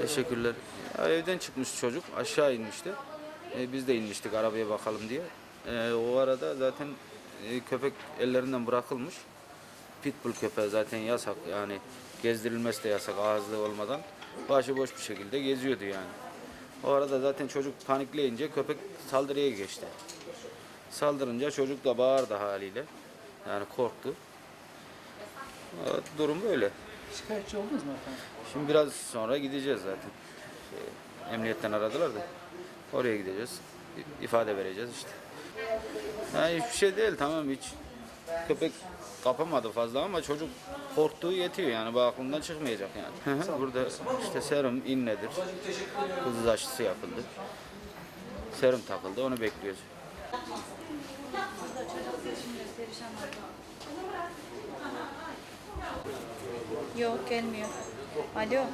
Teşekkürler. Evden çıkmış çocuk aşağı inmişti. E, biz de inmiştik arabaya bakalım diye. E, o arada zaten e, köpek ellerinden bırakılmış. Pitbull köpeği zaten yasak yani gezdirilmesi de yasak ağızlı olmadan. Başıboş bir şekilde geziyordu yani. O arada zaten çocuk panikleyince köpek saldırıya geçti. Saldırınca çocuk da bağırdı haliyle. Yani korktu. Durum böyle. Şikayetçi oldunuz mu efendim? Şimdi biraz sonra gideceğiz zaten. Şey, emniyetten aradılar da. Oraya gideceğiz. İfade vereceğiz işte. Yani hiçbir şey değil tamam hiç. Köpek kapamadı fazla ama çocuk korktuğu yetiyor yani bu aklından çıkmayacak yani. Burada işte serum innedir. Kızıl aşısı yapıldı. Serum takıldı onu bekliyoruz. Yok gelmiyor. Alo.